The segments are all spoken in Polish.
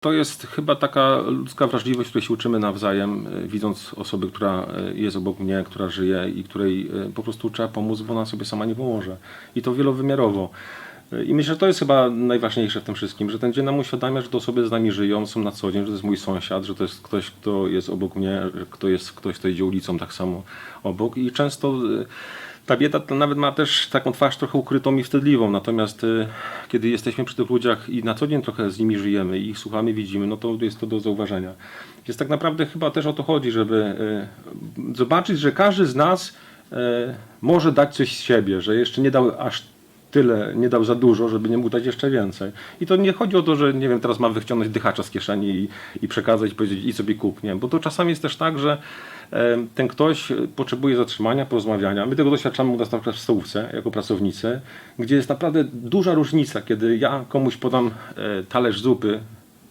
To jest chyba taka ludzka wrażliwość, której się uczymy nawzajem, e, widząc osobę, która e, jest obok mnie, która żyje i której e, po prostu trzeba pomóc, bo ona sobie sama nie pomoże. I to wielowymiarowo. I myślę, że to jest chyba najważniejsze w tym wszystkim, że ten dzień nam uświadamia, że te osoby z nami żyją, są na co dzień, że to jest mój sąsiad, że to jest ktoś, kto jest obok mnie, kto jest ktoś, kto idzie ulicą tak samo obok. I często ta bieda to nawet ma też taką twarz trochę ukrytą i wstydliwą, natomiast y, kiedy jesteśmy przy tych ludziach i na co dzień trochę z nimi żyjemy i ich słuchamy, widzimy, no to jest to do zauważenia. Więc tak naprawdę chyba też o to chodzi, żeby y, zobaczyć, że każdy z nas y, może dać coś z siebie, że jeszcze nie dał aż tyle, nie dał za dużo, żeby nie mógł dać jeszcze więcej. I to nie chodzi o to, że nie wiem, teraz mam wyciągnąć dychacza z kieszeni i, i przekazać i powiedzieć i sobie kup, nie? Bo to czasami jest też tak, że ten ktoś potrzebuje zatrzymania, porozmawiania. My tego doświadczamy u nas na przykład w stołówce, jako pracownicy, gdzie jest naprawdę duża różnica, kiedy ja komuś podam e, talerz zupy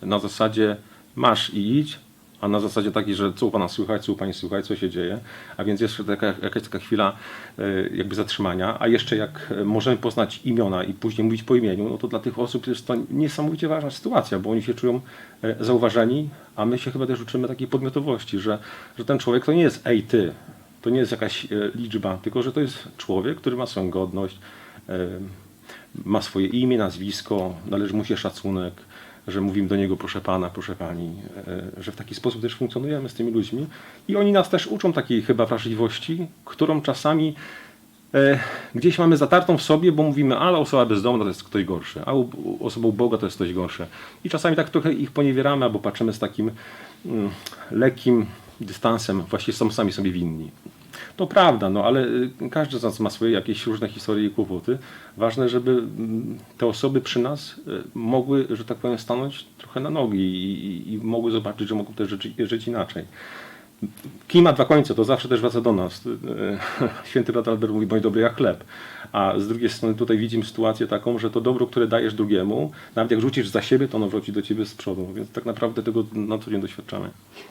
na zasadzie masz i idź, a na zasadzie takiej, że co u Pana słychać, co u Pani słychać, co się dzieje, a więc jest taka, jakaś taka chwila e, jakby zatrzymania, a jeszcze jak e, możemy poznać imiona i później mówić po imieniu, no to dla tych osób jest to niesamowicie ważna sytuacja, bo oni się czują e, zauważeni, a my się chyba też uczymy takiej podmiotowości, że, że ten człowiek to nie jest ej ty, to nie jest jakaś liczba, tylko że to jest człowiek, który ma swoją godność, ma swoje imię, nazwisko, należy mu się szacunek, że mówimy do niego proszę pana, proszę pani, e, że w taki sposób też funkcjonujemy z tymi ludźmi i oni nas też uczą takiej chyba wrażliwości, którą czasami e, gdzieś mamy zatartą w sobie, bo mówimy, ale osoba bezdomna to jest ktoś gorszy, a osoba uboga to jest ktoś gorszy. I czasami tak trochę ich poniewieramy, albo patrzymy z takim mm, lekkim dystansem, właściwie są sami sobie winni. To prawda, no ale y, każdy z nas ma swoje jakieś różne historie i kłopoty. Ważne, żeby mm, te osoby przy nas y, mogły, że tak powiem, stanąć trochę na nogi i, i, i mogły zobaczyć, że mogą też żyć, żyć inaczej. Kij ma dwa końce, to zawsze też wraca do nas. Y, Święty brat Albert mówi, bądź dobry jak chleb. A z drugiej strony tutaj widzimy sytuację taką, że to dobro, które dajesz drugiemu, nawet jak rzucisz za siebie, to ono wróci do ciebie z przodu. Więc tak naprawdę tego na co dzień doświadczamy.